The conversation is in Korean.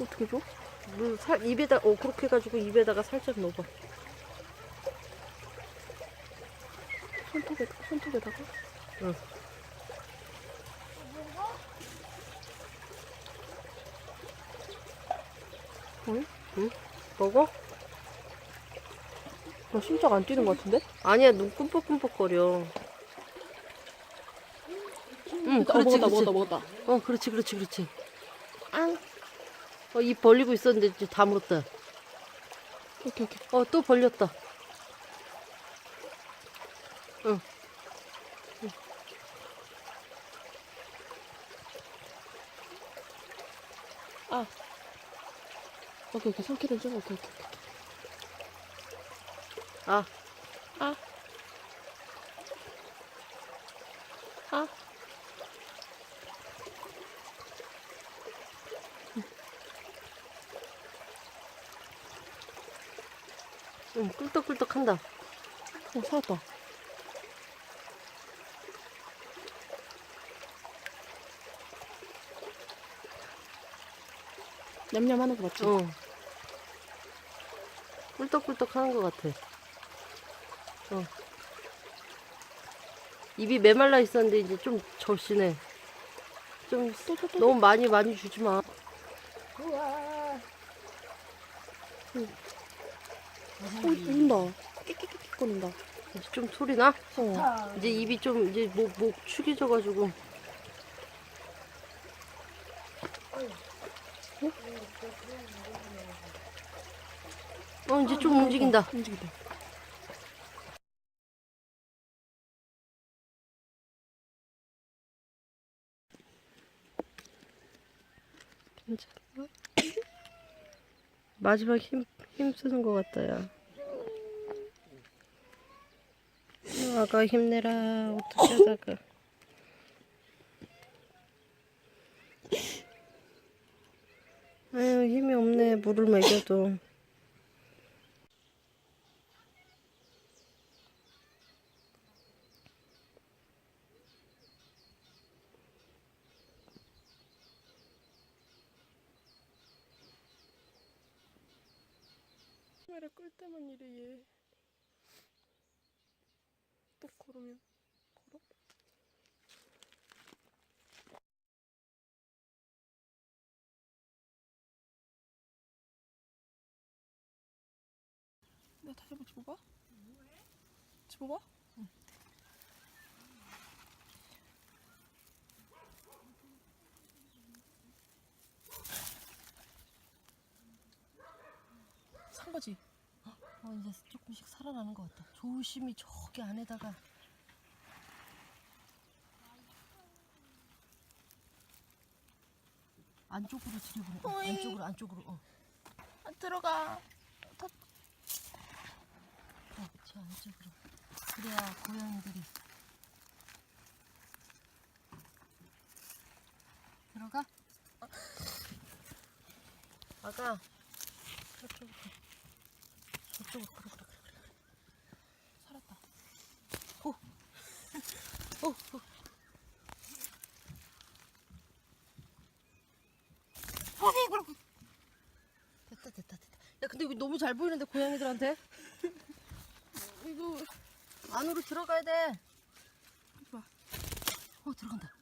어떻게 줘? 물 살, 입에다, 어, 그렇게 해가지고 입에다가 살짝 넣어봐. 손톱에, 손톱에다가? 응. 응? 응? 먹어? 나 심장 안 뛰는 것 같은데? 아니야, 눈 끔뻑끔뻑거려. 응, 어, 그렇지, 먹었다, 그렇지. 먹었다, 먹었다. 어, 그렇지, 그렇지, 그렇지. 앙. 어, 입 벌리고 있었는데 이제 다 물었다. 오케이, 오케이. 어, 또 벌렸다. 응. 아. 오케이, 오케이. 삼키는 중. 오케이, 오케이, 오케이. 아, 아. 아. 응, 꿀떡꿀떡 한다. 어, 살았다. 냠냠 하는 거 맞지? 어. 꿀떡꿀떡 하는 것 같아. 어. 입이 메말라 있었는데 이제 좀 절시네. 좀. 너무 많이 많이 주지 마. 어, 운다. 끽끽끽 거린다. 이제 좀 소리 나? 어. 이제 입이 좀 이제 목, 목 축이져가지고. 어, 이제 좀 움직인다. 움직인다. 괜찮아? 마지막 힘, 힘 쓰는 것 같다, 야. 아가 힘내라. 어떻게 하다가. 아유, 힘이 없네. 물을 먹여도. 카메라 끌 때만 이래 얘. 또 걸으면 걸어? 내가 다시 한번 집어봐? 집어봐? 거지? 어, 이제 조금씩 살아나는 것 같다. 조심히 저기 안에다가. 안쪽으로 들이보내. 어이. 안쪽으로, 안쪽으로. 어. 안 들어가. 어, 저 안쪽으로. 그래야 고양이들이. 들어가? 아가. 저쪽으로. 저쪽으로. 그래, 그래, 그래. 그래. 살았다. 호. 호, 호. 그럼. 됐다, 됐다, 됐다. 야, 근데 이거 너무 잘 보이는데, 고양이들한테? 이거, 안으로 들어가야 돼. 봐. 어, 들어간다.